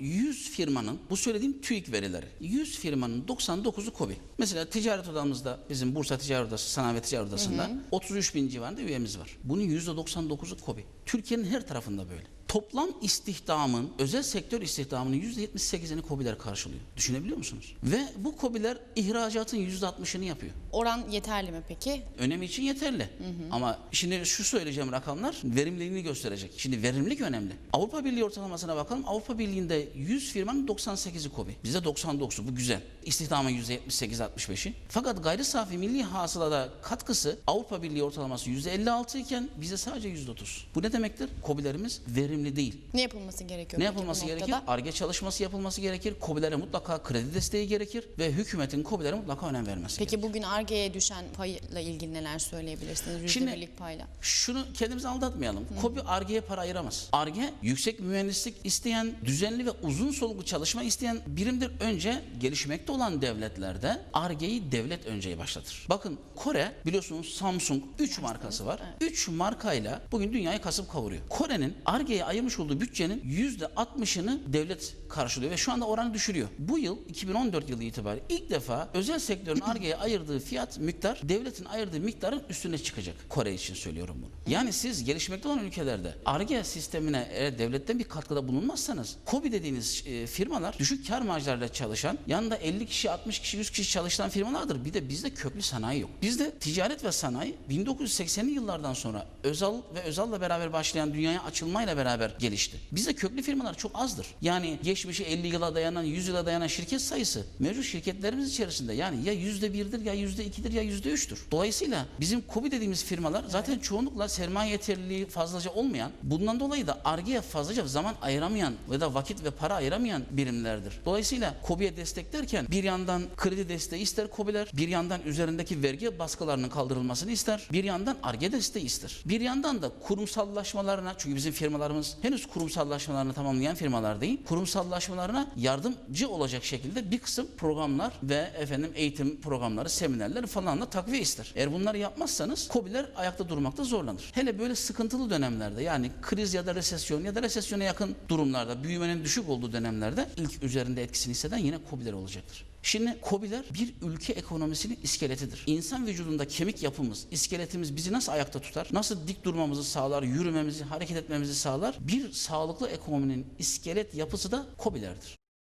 100 firmanın, bu söylediğim TÜİK verileri, 100 firmanın 99'u KOBİ. Mesela ticaret odamızda, bizim Bursa Ticaret Odası, Sanayi ve Ticaret Odası'nda 33 bin civarında üyemiz var. Bunun %99'u KOBİ. Türkiye'nin her tarafında böyle. Toplam istihdamın, özel sektör istihdamının %78'ini KOBİ'ler karşılıyor. Düşünebiliyor musunuz? Ve bu KOBİ'ler ihracatın %60'ını yapıyor. Oran yeterli mi peki? önemi için yeterli. Ama şimdi şu söyleyeceğim rakamlar verimliliğini gösterecek. Şimdi verimlilik önemli. Avrupa Birliği ortalamasına bakalım. Avrupa Birliği'nde 100 firmanın 98'i KOBİ. Bizde 99'u. Bu güzel. İstihdamın %78-65'i. Fakat gayri safi milli hasılada katkısı Avrupa Birliği ortalaması %56 iken bize sadece %30. Bu ne demektir? KOBİ'lerimiz verimli değil. Ne yapılması gerekiyor Ne yapılması gerekir? Arge çalışması yapılması gerekir. KOBİ'lere mutlaka kredi desteği gerekir ve hükümetin KOBİ'lere mutlaka önem vermesi gerekir. Peki bugün Arge'ye düşen payla ilgili neler söyleyebilirsiniz? Şimdi- birlik payla. Şunu kendimizi aldatmayalım. KOBİ Arge'ye para ayıramaz. Arge yüksek mühendislik isteyen, düzenli ve uzun soluklu çalışma isteyen birimdir. Önce gelişmekte olan devletlerde Arge'yi devlet önceyi başlatır. Bakın Kore biliyorsunuz Samsung 3 markası var. 3 markayla bugün dünyayı kasıp kavuruyor. Kore'nin Arge'ye ayırmış olduğu bütçenin %60'ını devlet karşılıyor ve şu anda oranı düşürüyor. Bu yıl 2014 yılı itibariyle ilk defa özel sektörün Arge'ye ayırdığı fiyat miktar devletin ayırdığı miktarın üstüne çıkacak. Kore için söylüyorum bunu. Yani siz gelişmekte olan ülkelerde Arge sistemine eğer devletten bir katkıda bulunmazsanız KOBİ dediğiniz e, firmalar düşük kar marjlarıyla çalışan yanında 50 kişi 60 kişi 100 kişi çalışan firmalardır. Bir de bizde köklü sanayi yok. Bizde ticaret ve sanayi 1980'li yıllardan sonra Özal ve Özal'la beraber başlayan dünyaya açılmayla beraber gelişti. Bizde köklü firmalar çok azdır. Yani geçmişi 50 yıla dayanan, 100 yıla dayanan şirket sayısı mevcut şirketlerimiz içerisinde yani ya %1'dir ya %2'dir ya %3'tür. Dolayısıyla bizim KOBİ dediğimiz firmalar zaten çoğunlukla sermaye yeterliliği fazlaca olmayan, bundan dolayı da ARGE'ye fazlaca zaman ayıramayan ya da vakit ve para ayıramayan birimlerdir. Dolayısıyla KOBİ'ye destek derken bir yandan kredi desteği ister KOBİ'ler, bir yandan üzerindeki vergi baskılarının kaldırılmasını ister, bir yandan ARGE desteği ister. Bir yandan da kurumsallaşmalarına, çünkü bizim firmalarımız henüz kurumsallaşmalarını tamamlayan firmalar değil, kurumsallaşmalarına yardımcı olacak şekilde bir kısım programlar ve efendim eğitim programları, seminerler falanla takviye ister. Eğer bunları yapmazsanız KOBİ'ler ayakta durmakta zorlanır. Hele böyle sıkıntılı dönemlerde yani kriz ya da resesyon ya da resesyona yakın durumlarda büyümenin düşük olduğu dönemlerde ilk üzerinde etkisini hisseden yine KOBİ'ler olacaktır. Şimdi KOBİ'ler bir ülke ekonomisinin iskeletidir. İnsan vücudunda kemik yapımız, iskeletimiz bizi nasıl ayakta tutar? Nasıl dik durmamızı sağlar, yürümemizi, hareket etmemizi sağlar? Bir sağlıklı ekonominin iskelet yapısı da KOBİ'lerdir.